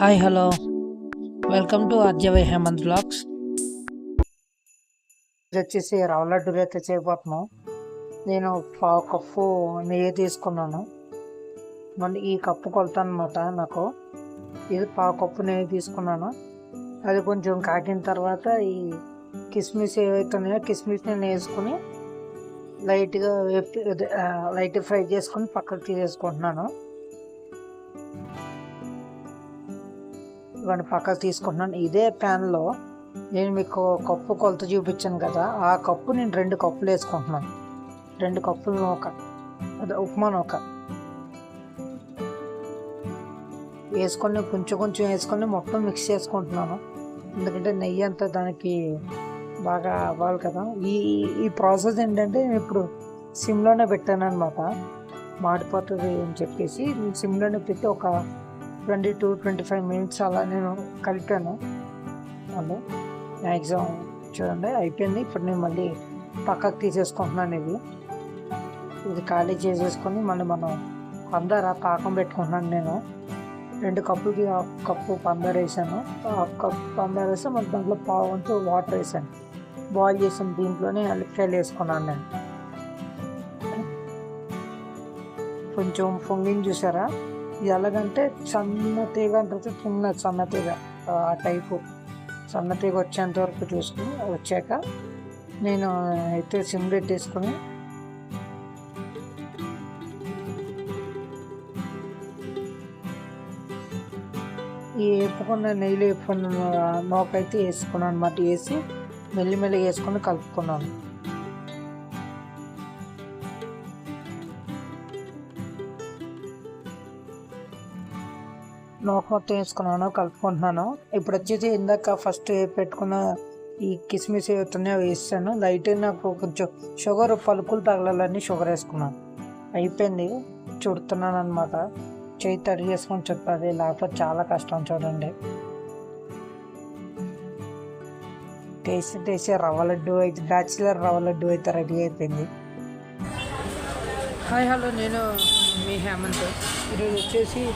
Hi hello welcome to అర్జవై Hemanth blogs ఇది వచ్చేసి రవ్వ లడ్డూలు అయితే చేయబోతున్నాం. నేను పావు కప్పు నెయ్యి తీసుకున్నాను. మళ్ళీ ఈ కప్పు కొలత అనమాట నాకు. ఇది పావు కప్పు నెయ్యి తీసుకున్నాను. అది కొంచెం కాకిన తర్వాత ఈ కిస్మిస్ ఏవైతున్నాయో నేను వేసుకుని లైట్గా వేపి లైట్ ఫ్రై చేసుకొని పక్కకు తీసేసుకుంటున్నాను. ఇవన్నీ పక్కకు తీసుకుంటున్నాను. ఇదే ప్యాన్లో నేను మీకు కప్పు కొలత చూపించాను కదా ఆ కప్పు నేను రెండు కప్పులు వేసుకుంటున్నాను. రెండు కప్పులు నూక అదే ఉప్మా నూక. వేసుకొని కొంచెం కొంచెం వేసుకొని మొత్తం మిక్స్ చేసుకుంటున్నాను. ఎందుకంటే నెయ్యి అంతా దానికి బాగా అవ్వాలి కదా. ఈ ఈ ప్రాసెస్ ఏంటంటే నేను ఇప్పుడు సిమ్లోనే పెట్టాను అనమాట మాడిపోతుంది అని చెప్పేసి సిమ్లోనే పెట్టి ఒక twenty two twenty five minutes అలా నేను కలిపాను. మళ్ళీ మ్యాక్సిమం చూడండి అయిపోయింది. ఇప్పుడు నేను మళ్ళీ పక్కకు తీసేసుకుంటున్నాను ఇది ఇది ఖాళీ చేసేసుకొని మళ్ళీ మనం పందర పాకం పెట్టుకుంటున్నాను నేను. రెండు కప్పులకి హాఫ్ కప్పు పందర వేసాను. హాఫ్ కప్ పందర వేస్తే మళ్ళీ దాంట్లో పావు వంతు వాటర్ వేసాను. బాయిల్ చేసిన దీంట్లోనే అల్లికాయలు వేసుకున్నాను నేను. కొంచెం పొంగిని చూసారా? ఎలాగంటే సన్న తీగ అంటే చిన్న సన్న తీగ ఆ టైపు. సన్న తీగ వచ్చేంత వరకు చూసుకుని వచ్చాక నేను అయితే సిమ్ పెట్టేసుకుని ఈ వేపుకున్న నెయ్యిలో వేపుకున్న నోకైతే వేసుకున్నాను అనమాట వేసి మెల్లిమెల్లి వేసుకొని కలుపుకున్నాను. నోక మొత్తం వేసుకున్నాను కలుపుకుంటున్నాను. ఇప్పుడు వచ్చేసి ఇందాక ఫస్ట్ పెట్టుకున్న ఈ కిస్మిస్ ఏవైతున్నాయో వేసాను. లైట్ నాకు కొంచెం షుగర్ పలుకులు తగలాలని షుగర్ వేసుకున్నాను. అయిపోయింది. చుడుతున్నాను అనమాట చేయి తడి చేసుకొని చెప్పాలి. లేకపోతే చాలా కష్టం చూడండి. టేస్ట్ టేస్ట్ రవ్వ లడ్డు అయితే బ్యాచిలర్ రవ్వ లడ్డు అయితే రెడీ అయిపోయింది. Hi hello. నేను మీ హేమంత్. ఈరోజు వచ్చేసి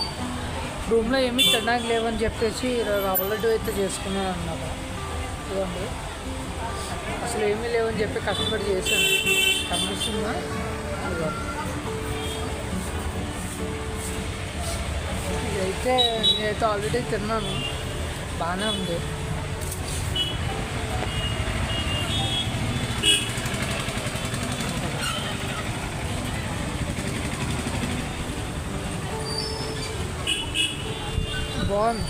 రూమ్లో ఏమీ తినడానికి లేవని చెప్పేసి రవ్వ అయితే చేసుకున్నాను అన్నమాట ఇవ్వండి అసలు ఏమీ లేవని చెప్పి కష్టపడి చేశాను. కనిపిస్తుందా ఇదిగో. ఇదైతే నేనైతే ఆల్రెడీ తిన్నాను. బాగానే ఉంది. బాగుంది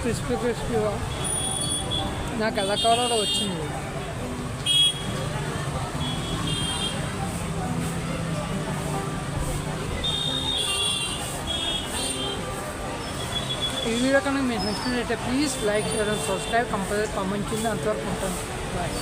క్రిస్పీ క్రిస్పీగా నాకు ఎలా కావాలో వచ్చింది ఈ వీడియో కనుక మీరు నచ్చినట్లయితే ప్లీజ్ లైక్ చేయడం సబ్స్క్రైబ్ కంపల్సరీ కామెంట్ చేయండి అంతవరకు ఉంటాను బాయ్